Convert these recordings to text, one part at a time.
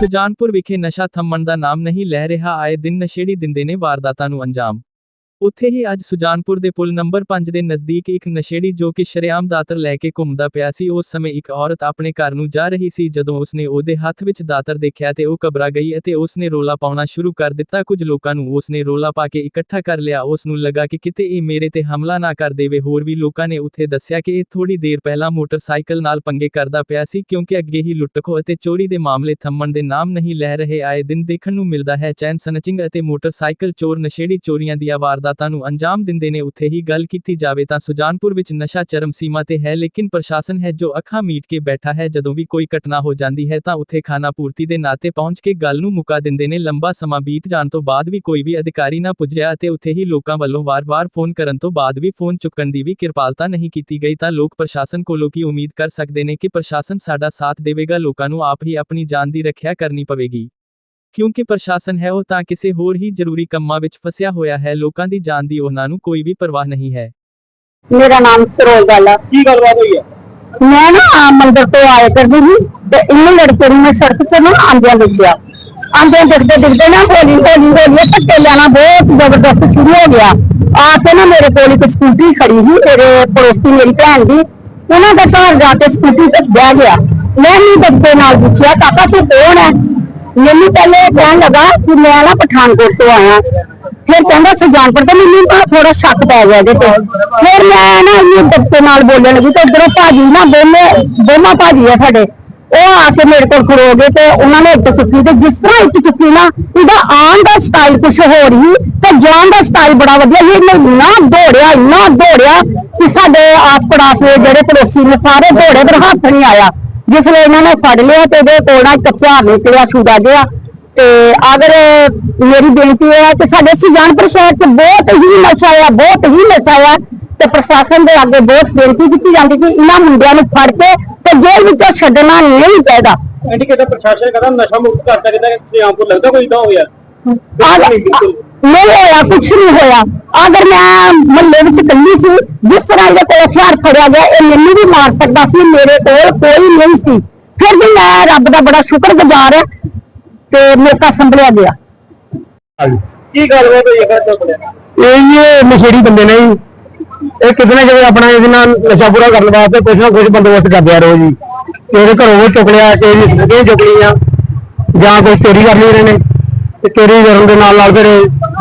ਸੁਜਾਨਪੁਰ ਵਿਖੇ ਨਸ਼ਾ ਥੰਮਣ ਦਾ ਨਾਮ ਨਹੀਂ ਲੈ ਰਿਹਾ, ਆਏ ਦਿਨ ਨਸ਼ੇੜੀ ਦਿੰਦੇ ਨੇ ਵਾਰਦਾਤਾਂ ਨੂੰ ਅੰਜਾਮ। ਉੱਥੇ ਹੀ ਅੱਜ ਸੁਜਾਨਪੁਰ ਦੇ ਪੁਲ ਨੰਬਰ 5 ਦੇ ਨਜ਼ਦੀਕ ਇੱਕ ਨਸ਼ੇੜੀ ਜੋ ਕਿ ਸ਼ਰੇਆਮ ਦਾਤਰ ਲੈ ਕੇ ਘੁੰਮਦਾ ਪਿਆ ਸੀ, ਉਸ ਸਮੇਂ ਇੱਕ ਔਰਤ ਆਪਣੇ ਘਰ ਨੂੰ ਜਾ ਰਹੀ ਸੀ, ਜਦੋਂ ਉਸਨੇ ਉਹਦੇ ਹੱਥ ਵਿੱਚ ਦਾਤਰ ਦੇਖਿਆ ਤੇ ਉਹ ਘਬਰਾ ਗਈ ਅਤੇ ਉਸਨੇ ਰੋਲਾ ਪਾਉਣਾ ਸ਼ੁਰੂ ਕਰ ਦਿੱਤਾ। ਕੁਝ ਲੋਕਾਂ ਨੂੰ ਉਸਨੇ ਰੋਲਾ ਪਾ ਕੇ ਇਕੱਠਾ ਕਰ ਲਿਆ। ਉਸ ਨੂੰ ਲੱਗਾ ਕਿ ਕਿਤੇ ਇਹ ਮੇਰੇ ਤੇ ਹਮਲਾ ਨਾ ਕਰ ਦੇਵੇ। ਹੋਰ ਵੀ ਲੋਕਾਂ ਨੇ ਉੱਥੇ ਦੱਸਿਆ ਕਿ ਇਹ ਥੋੜੀ ਦੇਰ ਪਹਿਲਾਂ ਮੋਟਰਸਾਈਕਲ ਨਾਲ ਪੰਗੇ ਕਰਦਾ ਪਿਆ ਸੀ, ਕਿਉਂਕਿ ਅੱਗੇ ਹੀ ਲੁੱਟਖੋ ਅਤੇ ਚੋਰੀ ਦੇ ਮਾਮਲੇ ਥੰਮਣ ਦੇ ਨਾਮ ਨਹੀਂ ਲੈ ਰਹੇ ਆਏ ਦਿਨ ਦੇਖਣ ਨੂੰ ਮਿਲਦਾ ਹੈ। ਚੈਨ ਸਨਚਿੰਗ ਅਤੇ ਮੋਟਰਸਾਈਕਲ ਚੋਰ ਨਸ਼ੇੜੀ ਚੋਰੀਆਂ ਦੀ ਦੀਆਂ ਵਾਰਦਾਤਾਂ ਨੂੰ ਅੰਜਾਮ ਦਿੰਦੇ ਨੇ, ਉੱਥੇ ਹੀ ਗੱਲ ਕੀਤੀ ਜਾਵੇ ਤਾਂ ਸੁਜਾਨਪੁਰ ਵਿੱਚ ਨਸ਼ਾ ਚਰਮ ਸੀਮਾ ਤੇ ਹੈ, ਲੇਕਿਨ ਪ੍ਰਸ਼ਾਸਨ ਹੈ ਜੋ ਅੱਖਾਂ ਮੀਟ ਕੇ ਬੈਠਾ ਹੈ, ਜਦੋਂ ਵੀ ਕੋਈ ਘਟਨਾ ਹੋ ਜਾਂਦੀ ਹੈ ਤਾਂ ਉੱਥੇ ਖਾਣਾ ਪੂਰਤੀ ਦੇ ਨਾਤੇ ਪਹੁੰਚ ਕੇ ਗੱਲ ਨੂੰ ਮੁਕਾ ਦਿੰਦੇ ਨੇ। ਲੰਬਾ ਸਮਾਂ ਬੀਤ ਜਾਣ ਤੋਂ ਬਾਅਦ ਵੀ ਕੋਈ ਵੀ ਅਧਿਕਾਰੀ ਨਾ ਪੁੱਜਿਆ ਅਤੇ ਉੱਥੇ ਹੀ ਲੋਕਾਂ ਵੱਲੋਂ ਵਾਰ-ਵਾਰ ਫੋਨ ਕਰਨ ਤੋਂ ਬਾਅਦ ਵੀ ਫੋਨ ਚੁੱਕਣ ਦੀ ਵੀ ਕਿਰਪਾਲਤਾ ਨਹੀਂ ਕੀਤੀ ਗਈ ਤਾਂ ਲੋਕ ਪ੍ਰਸ਼ਾਸਨ ਕੋਲੋਂ ਕੀ ਉਮੀਦ ਕਰ ਸਕਦੇ ਨੇ ਕਿ ਪ੍ਰਸ਼ਾਸਨ ਸਾਡਾ ਸਾਥ ਦੇਵੇਗਾ, ਲੋਕਾਂ ਨੂੰ ਆਪ ਹੀ ਆਪਣੀ ਜਾਨ ਦੀ ਰੱਖਿਆ ਕਰਨੀ ਪਵੇਗੀ। ਕਿਉਂਕਿ ਪ੍ਰਸ਼ਾਸਨ ਹੈ ਉਹ ਤਾਂ ਕਿਸੇ ਹੋਰ ਹੀ ਜ਼ਰੂਰੀ ਕੰਮਾਂ ਵਿੱਚ ਫਸਿਆ ਹੋਇਆ ਹੈ ਲੋਕਾਂ ਦੀ ਜਾਨ ਦੀ ਉਹਨਾਂ ਨੂੰ ਕੋਈ ਵੀ ਪਰਵਾਹ ਨਹੀਂ ਹੈ। ਮੇਰਾ ਨਾਮ ਸਰੋਜ ਬਾਲਾ। ਕੀ ਗੱਲਬਾਤ ਹੋਈ ਹੈ? ਮੈਂ ਨਾ ਆਮ ਮੰਦਰ ਤੋਂ ਆਏ ਕਰਦੀ ਸੀ ਤੇ ਇਹਨੂੰ ਲੜਕੇ ਨੂੰ ਮੈਂ ਸੜਕ ਤੇ ਨਾ ਆਂਦਿਆਂ ਦੇਖਿਆ। ਆਂਦਿਆਂ ਦੇਖਦੇ ਦੇਖਦੇ ਨਾ ਹੌਲੀ ਹੌਲੀ ਹੌਲੀ ਧੱਕੇ ਲੈਣਾ ਬਹੁਤ ਜ਼ਬਰਦਸਤ ਸ਼ੁਰੂ ਹੋ ਗਿਆ। ਆ ਕੇ ਨਾ ਮੇਰੇ ਕੋਲ ਇੱਕ ਸਕੂਟਰੀ ਖੜੀ ਸੀ ਮੇਰੇ ਪੜੋਸੀ ਮੇਰੀ ਭੈਣ ਦੀ। ਉਹਨਾਂ ਦੇ ਘਰ ਜਾ ਕੇ ਸਕੂਟਰੀ ਤੇ ਬਹਿ ਗਿਆ। ਮੈਂ ਵੀ ਬੱਚੇ ਨਾਲ ਪੁੱਛਿਆ ਕਾਕਾ ਤੂੰ ਕੌਣ ਹੈ? ਮੈਨੂੰ ਪਹਿਲੇ ਇਹ ਕਹਿਣ ਲੱਗਾ ਕਿ ਮੈਂ ਨਾ ਪਠਾਨਕੋਟ ਤੋਂ ਆਇਆ। ਫਿਰ ਕਹਿੰਦਾ ਸੁਜਾਨਪੁਰ ਤੋਂ ਮੈਨੂੰ ਨਾ ਥੋੜਾ ਸ਼ੱਕ ਪੈ ਗਿਆ ਇਹਦੇ ਤੇ। ਫਿਰ ਮੈਂ ਨਾ ਇਹਨੂੰ ਦੱਤੇ ਨਾਲ ਬੋਲਣ ਲੱਗੀ ਤੇ ਉਧਰੋਂ ਭਾਜੀ ਨਾ ਦੋਨੇ, ਦੋਨਾਂ ਭਾਜੀ ਆ ਸਾਡੇ। ਉਹ ਆ ਕੇ ਮੇਰੇ ਕੋਲ ਖੜੋ ਗਏ ਤੇ ਉਹਨਾਂ ਨੇ ਇੱਕ ਚੁੱਕੀ ਤੇ ਜਿਸ ਤਰ੍ਹਾਂ ਇੱਕ ਚੁੱਕੀ ਨਾ, ਇਹਦਾ ਆਉਣ ਦਾ ਸਟਾਈਲ ਕੁਝ ਹੋਰ ਹੀ ਤੇ ਜਾਣ ਦਾ ਸਟਾਈਲ ਬੜਾ ਵਧੀਆ ਸੀ। ਇਹਨੇ ਇੰਨਾ ਦੌੜਿਆ ਇੰਨਾ ਦੌੜਿਆ ਕਿ ਸਾਡੇ ਆਸ ਪੜਾਸ ਦੇ ਜਿਹੜੇ ਪੜੋਸੀ ਨੇ ਸਾਰੇ ਦੌੜੇ ਪਰ ਹੱਥ ਨਹੀਂ ਆਇਆ। ਜਿਸ ਲਈ ਇਹਨਾਂ ਨੇ ਫੜ ਲਿਆ ਤੇ ਇਹਦੇ ਕੋਲ ਨਾ ਇੱਕ ਹਥਿਆਰ ਨਿਕਲਿਆ ਛੁਡਾ ਗਿਆ ਤੇ ਅਗਰ ਮੇਰੀ ਬੇਨਤੀ ਇਹ ਹੈ ਕਿ ਸਾਡੇ ਸੁਜਾਨਪੁਰ ਸ਼ਹਿਰ 'ਚ ਬਹੁਤ ਹੀ ਨਸ਼ਾ ਆ ਬਹੁਤ ਹੀ ਨਸ਼ਾ ਆ ਤੇ ਪ੍ਰਸ਼ਾਸਨ ਦੇ ਅੱਗੇ ਬਹੁਤ ਬੇਨਤੀ ਕੀਤੀ ਜਾਂਦੀ ਕਿ ਇਹਨਾਂ ਮੁੰਡਿਆਂ ਨੂੰ ਫੜ ਕੇ ਤੇ ਜੇਲ੍ਹ ਵਿੱਚੋਂ ਛੱਡਣਾ ਨਹੀਂ ਚਾਹੀਦਾ। ਐਂਟੀ ਕਿਤੇ ਪ੍ਰਸ਼ਾਸਨ ਕਹਿੰਦਾ ਨਸ਼ਾ ਮੁਕਤ ਕਰਤਾ ਕਿਤੇ ਸ਼੍ਰੀਆਮਪੁਰ ਲੱਗਦਾ ਕੋਈ ਇਦਾਂ ਹੋਇਆ। ਅਗਰ ਨਹੀਂ ਹੋਇਆ ਕੁਛ ਨਹੀਂ ਹੋਇਆ। ਅਗਰ ਮੈਂ ਮਹੱਲੇ ਵਿੱਚ ਇਕੱਲੀ ਸੀ ਜਿਸ ਤਰ੍ਹਾਂ ਇਹਦੇ ਫੜਿਆ ਗਿਆ ਇਹ ਮੈਨੂੰ ਵੀ ਮਾਰ ਸਕਦਾ ਸੀ ਮੇਰੇ ਕੋਲ ਕੋਈ ਨਹੀਂ ਸੀ। ਫਿਰ ਵੀ ਮੈਂ ਰੱਬ ਦਾ ਬੜਾ ਸ਼ੁਕਰਗੁਜ਼ਾਰ ਹਾਂ ਤੇ ਮੌਕਾ ਸੰਭਲਿਆ ਗਿਆ। ਕੀ ਗੱਲਬਾਤ ਹੋਈ ਹੈ ਫਿਰ ਤੁਹਾਡੇ ਇਹ ਜੀ ਇਹ ਨਸ਼ੇੜੀ ਬੰਦੇ ਨੇ ਜੀ। ਇਹ ਕਿਤੇ ਨਾ ਕਿਤੇ ਆਪਣਾ ਇਹਦੇ ਨਾਲ ਨਸ਼ਾ ਪੂਰਾ ਕਰਨ ਵਾਸਤੇ ਕੁਝ ਨਾ ਕੁਝ ਬੰਦੋਬਸਤ ਕਰਦੇ ਆ ਰੋਜ਼ ਜੀ ਕਿਸੇ ਦੇ ਘਰੋਂ ਉਹ ਚੁੱਕ ਲਿਆ ਕਿਸੇ ਦੀ ਸਕੂਟੀਆਂ ਚੁੱਕ ਲਈਆਂ। ਜਾਂ ਕੋਈ ਚੋਰੀ ਕਰ ਲਈ ਇਹਨਾਂ। ਨੇ ਤੇ ਚੋਰੀ ਕਰਨ ਦੇ ਨਾਲ ਨਾਲ ਫਿਰ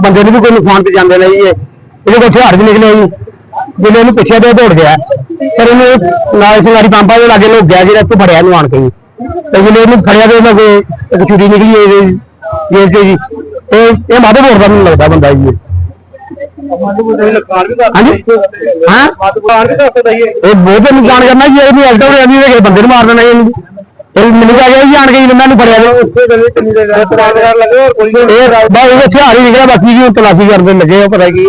ਬੰਦੇ ਨੂੰ ਵੀ ਕੋਈ ਨੁਕਸਾਨ ਤੇ ਜਾਂਦੇ ਨੇ ਜੀ ਇਹ। ਇਹਦੇ ਕੋਲ ਹਥਿਆਰ ਵੀ ਨਿਕਲੇ ਜੀ। ਜਿਹਨੇ ਇਹਨੂੰ ਪੁੱਛਿਆ ਤੇ ਉਹ ਦੌੜ ਗਿਆ। ਪਰ ਇਹਨੂੰ ਨਾਲ ਸਿੰਗਾਰੀ ਪੰਪਾਂ ਦੇ ਲਾਗੇ ਲੋਕ ਗਿਆ ਜਿਹੜਾ ਇੱਥੋਂ ਫੜਿਆ ਨੂੰ ਆਣ ਕੇ ਜੀ। ਤੇ ਜਿਹਨੇ ਇਹਨੂੰ ਫੜਿਆ ਤੇ ਉਹਨਾਂ ਇੱਕ ਚੂੜੀ ਨਿਕਲੀ ਇਹਦੇ ਜੇਬ ਤੇ ਜੀ। ਤੇ ਇਹ ਮਾਧੋਪੁਰ ਦਾ ਮੈਨੂੰ ਲੱਗਦਾ ਬੰਦਾ ਜੀ ਇਹ। ਹਾਂਜੀ? ਹਾਂ? ਇਹ ਬਹੁਤ ਨੁਕਸਾਨ ਕਰਨਾ ਜੀ ਇਹਨੂੰ ਐਲਟਾ ਹੋ ਜਾਂਦੀ ਹੈ ਬੰਦੇ ਨੂੰ ਮਾਰ ਦੇਣਾ ਇਹਨੂੰ। ਇਹ ਮੈਨੂੰ ਕਹਿ ਗਿਆ ਜੀ ਆਣ ਕੇ ਜੀ ਮੈਨੂੰ ਫੜਿਆ ਤੇ ਇਹ ਬਸ ਇਹ ਹਥਿਆਰ ਹੀ ਨਿਕਲਿਆ, ਬਾਕੀ ਜੀ ਹੁਣ ਤਲਾਸ਼ੀ ਕਰਦੇ ਲੱਗੇ ਆ ਪਤਾ ਕੀ